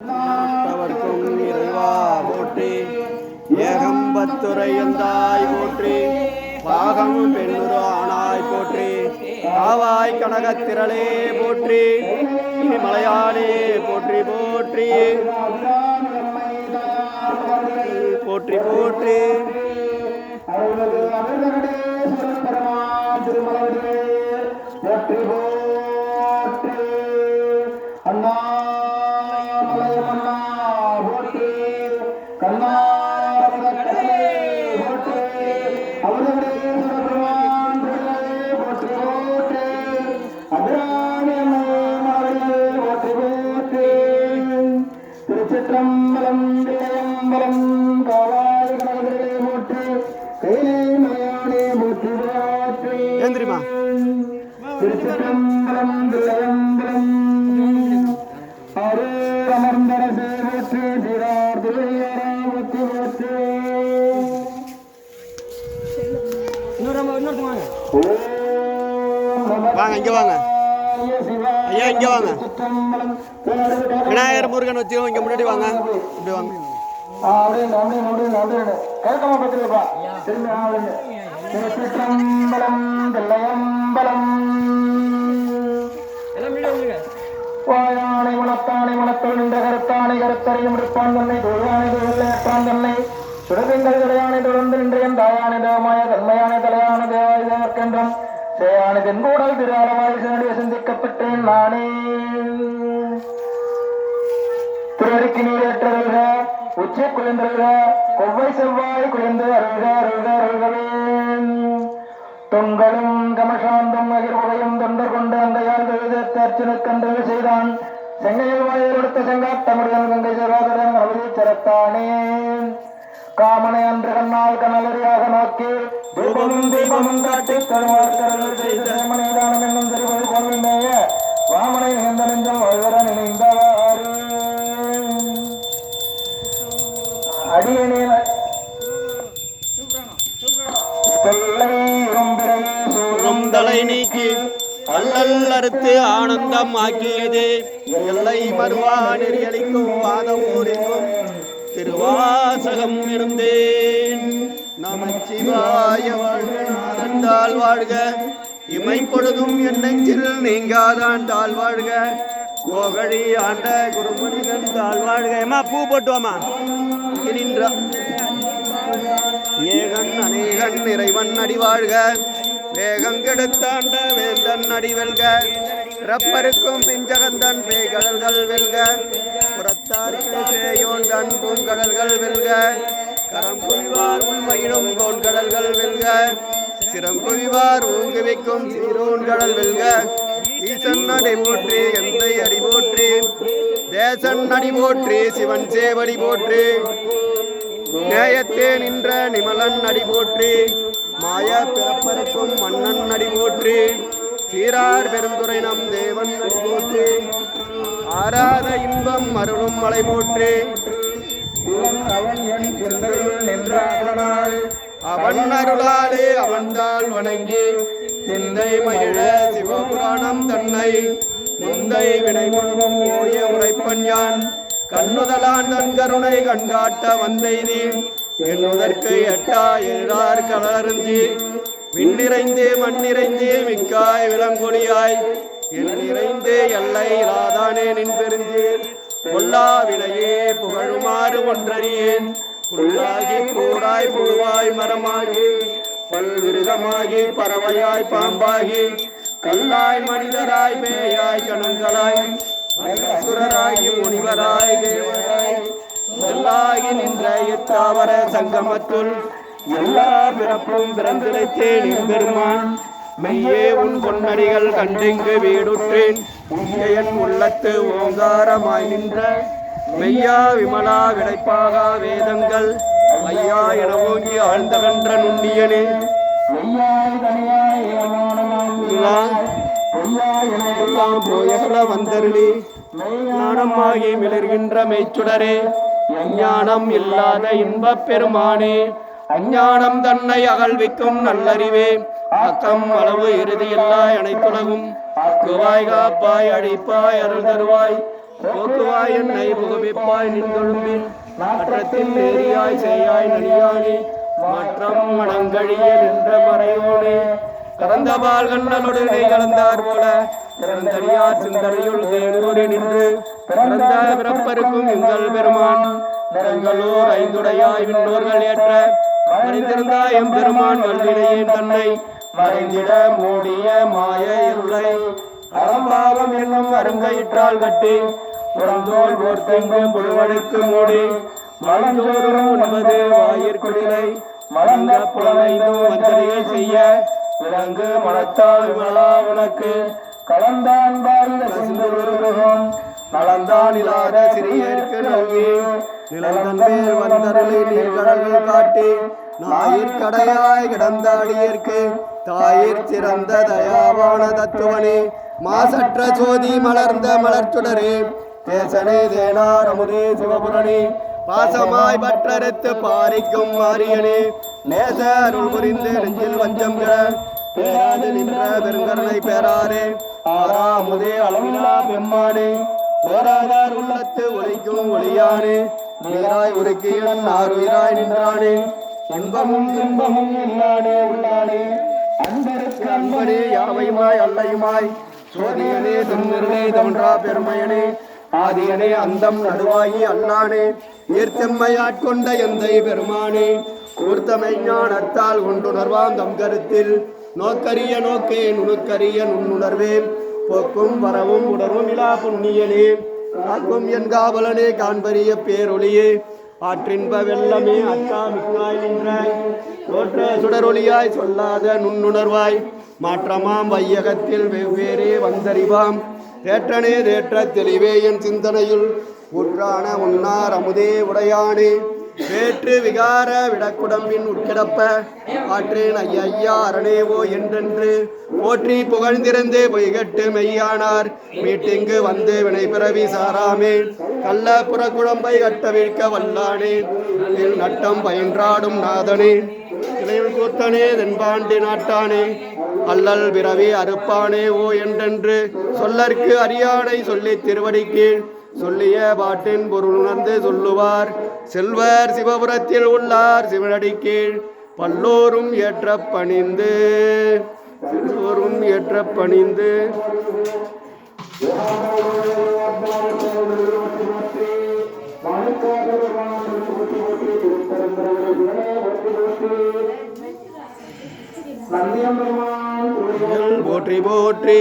நாட்டவர்க்கும் இறைவா போற்றி. ஏகம்பத்துரை போற்றி. பாகம் பெண்ணுரு ஆனாய் போற்றி. காவாய் கனகத்திரளே போற்றி. மலையாளே போற்றி போற்றி. போற்றி போற்றி. திருச்சிற்றம்பலம் தில்லையம்பலம் காவாய் கணவர்களே போற்றி கைலை மலையானே போற்றி போற்றி? திருச்சிற்றம்பலம் தில்லையம்பலம் வாங்க இங்க வாங்க. ஐயா இங்க வாங்க. விநாயகர் முருகன் வச்சு இங்க முன்னாடி வாங்க. இப்படி வாங்க. வாயானை மனத்தானை மனத்தோல் நின்ற கருத்தானை கருத்தறையும் இருப்பான் தன்னை தொழிலானை தொழில் ஏற்றான் தன்னை. சுடதிங்கள் தலையானை தொடர்ந்து நின்றையும் என் தாயானை தேவமாய தன்மையானை தலையான தேவாய் தேவர்க்கென்றும் சேயானை தென்கூடல் திருஆலவாய் சேடிய சிந்திக்கப்பட்டேன் நானே திருவடிக்கு நீரேற்றருக உச்சி குளிர்ந்தருக கொவ்வை செவ்வாய் குளிர்ந்து அருக அருக அருள்கவே தொங்கலும் கமசாந்தம் அகிர்வுகையும் தொண்டர் கொண்டு அங்கையால் எழுத அர்ச்சனுக்கன்று செய்தான். செங்கையில் வாயில் கொடுத்த செங்காட்டமுடன் கங்கை சகோதரன் அவதி சிறத்தானே காமனை அன்று கண்ணால் கனலறியாக நோக்கி தீபமும் தீபமும் காட்டி தருவார்கரல் செய்த மனைதானம் என்னும் திருவள் கோவிந்தேய வாமனை இணைந்த நெஞ்சம் வாழ்வர நினைந்தவாறு அடியனே தலை நீக்கி அல்லல் அறுத்து ஆனந்தம் ஆக்கியது. எல்லை மறுவா நெறியளிக்கும் வாதம் ஊரிக்கும் திருவாசகம் இருந்தேன். நமச்சிவாய வாழ்க நாதந்தாள் வாழ்க. இமை பொழுதும் என் நெஞ்சில் நீங்காதான் தாழ் வாழ்க. கோகழி ஆண்ட குருமணிகன் தாழ் வாழ்க. ஏமா பூ போட்டுவாமா இங்கே ஏகன் அநேகன் இறைவன் அடி வாழ்க. வேகம் கெடுத்தாண்ட வேந்தன் அடி வெல்க. ரப்பருக்கும் பிஞ்சகந்தன் பேய்கடல்கள் வெல்க. புறத்தார்க்கு சேயோன் தன் பூங்கடல்கள் வெல்க. கரம் குவிவார் உண்மையிடும் கோன்கடல்கள் வெல்க. சிரம் குவிவார் ஊங்குவிக்கும் சீரோன் கடல் வெல்க. ஈசன் அடி போற்றி எந்தை அடி போற்றி. தேசன் அடி போற்றி சிவன் சேவடி போற்றி. நேயத்தே நின்ற நிமலன் அடி போற்றி. மாய பிறப்பருக்கும் மன்னன் அடி போற்றி. சீரார் பெருந்துரை நம் தேவன் போற்றி ஆராத இன்பம் அருளும் மலை போற்றி. அவன் அருளாலே அவன்தாள் வணங்கி சிந்தை மகிழ சிவபுராணம் தன்னை. முந்தை வினை முழுவதும் ஓய உரைப்பன் யான். கண்ணுதலான் தன் கருணை கண்காட்ட வந்தெய்தி என்னுதற்கு எட்டா எழுதார் கலர்ந்தி விண்ணிறைந்தே மண்ணிறைந்தே மிக்காய் விலங்கொடியாய். என் நிறைந்து எல்லை ராதானே நின் பெருந்தீர் பொல்லா வினையே புகழுமாறு ஒன்றறியேன். புல்லாகி கூடாய் புழுவாய் மரமாகி. பல்விருதமாகி பறவையாய் பாம்பாகி. கல்லாய் மனிதராய் மேயாய் கணங்களாய் அசுரராகி முனிவராய் தேவராய். சொல்லாகி நின்ற இத்தாவர சங்கமத்துள் எல்லா பிறப்பும் பிறந்திழைத்தேன் பெருமான் மெய்யே உன் பொன்னடிகள் கண்டிங்கு வீடுற்றேன். என் உள்ளத்து ஓங்காரமாய் நின்ற. மெய்யா விமலா விடைப்பாகா வேதங்கள். ஐயா என ஓங்கி நுண்ணியனே. என எல்லாம் போயகல வந்தருளி. ஞானமாகி மிளர்கின்ற மெய்ச்சுடரே. அஞ்ஞானம் இல்லாத இன்பப் பெருமானே. அஞ்ஞானம் தன்னை அகழ்விக்கும் நல்லறிவே. அக்கம் அளவு இறுதியில்லா அனைத்துலகும் ஆக்குவாய் காப்பாய் அழிப்பாய் அருள் தருவாய். போக்குவாய் என்னை புகவிப்பாய் நின்றொழும்பின் மாற்றத்தில் நெறியாய் செய்யாய் நடியானே மாற்றம் மனங்கழிய நின்ற மறையோனே. கலந்த பால் கண்ணலோடு கை கலந்தார் போல. பிறந்தடியார் சிந்தனையுள் தேனூரி நின்று. பிறந்த பிறப்பருக்கும் எங்கள் பெருமான். நிறங்களூர் ஐந்துடையாய் விண்ணோர்கள் ஏற்ற. மறைந்திருந்த எம்பெருமான் வல்வினையின் தன்னை மறைந்திட மூடிய மாய இருளை. அறம்பாவம் என்னும் அருங்கயிற்றால் கட்டி புறந்தோல் போர்த்தெங்கு புழுவனுக்கு மூடி மலஞ்சோறும் உண்பது வாயிற்குடிலை மலங்க புலனைந்தும் வந்தனையை செய்ய விலங்கு மனத்தால் விமலா உனக்கு. கலந்தான் பாரில சிந்துருகம் நலந்தான் சிறியருக்கு நல்கி நிலந்தன் மேல் வந்தருளை நீர்கடல்கள் காட்டி நாயிற் கடையாய் கிடந்தாடியற்கு தாயிற் சிறந்த தயாவான தத்துவனே மாசற்ற ஜோதி மலர்ந்த மலர்ச்சுடரே தேசனே தேனார் அமுதே சிவபுரணி பாசமாய் பற்றறுத்து பாரிக்கும் மாரியனே நேச அருள் புரிந்து நெஞ்சில் வஞ்சம் பேராது நின்ற பெருங்கருணை பேராரே ஆறாமுதே அளவில்லா பெம்மானே ஓராதார் உள்ளத்து ஒளிக்கும் ஒளியானே நீராய் உருக்கியன் ஆறுயிராய் நின்றானே. இன்பமும் துன்பமும் இல்லானே உள்ளானே. அன்பருக்கு அன்பனே யாவையுமாய் அல்லையுமாய். சோதியனே திருநிறனே தோன்றா பெருமையனே. ஆதியனே அந்தம் நடுவாயி அல்லானே. ஈர்த்தம்மையாட்கொண்ட எந்தை பெருமானே. கூர்த்தமை ஞானத்தால் கொண்டுணர்வாம் தம் கருத்தில். நோக்கரிய நோக்கே நுணுக்கரிய நுண்ணுணர்வேன். போக்கும் வரவும் உடரும் இலா புண்ணியனே. காக்கும் என் காவலனே காண்பரிய பேரொளியே ஆற்றின்ப வெள்ளமே அத்தா மிக்காய் நின்றாய் தோற்ற சுடரொளியாய் சொல்லாத நுண்ணுணர்வாய். மாற்றமாம் வையகத்தில் வெவ்வேறே வந்தறிவாம். தேற்றனே தேற்ற தெளிவே என் சிந்தனையுள். உற்றான உன்னார் அமுதே உடையானே. வேற்று விகார விடக்குடம்பின் உட்கிடப்ப ஆற்றேன் ஐயா அரணேவோ என்றென்று போற்றி புகழ்ந்திருந்து பொய்கட்டு மெய்யானார். மீட்டிங்கு வந்து வினை பிறவி சாராமே கள்ள புறக்குழம்பை கட்ட வீழ்க்க வல்லானே நட்டம் பயின்றாடும் நாதனே. இளைவன் கூத்தனே தென்பாண்டி நாட்டானே அல்லல் பிறவி அறுப்பானே ஓ என்றென்று சொல்லற்கு அறியானை சொல்லி திருவடிக்கு சொல்லிய பாட்டின் பொருள் உணர்ந்து சொல்லுவார். செல்வர் சிவபுரத்தில் உள்ளார் சிவனடி கீழ். பல்லோரும் ஏற்ற பணிந்து எல்லோரும் ஏற்ற பணிந்து. போற்றி போற்றி.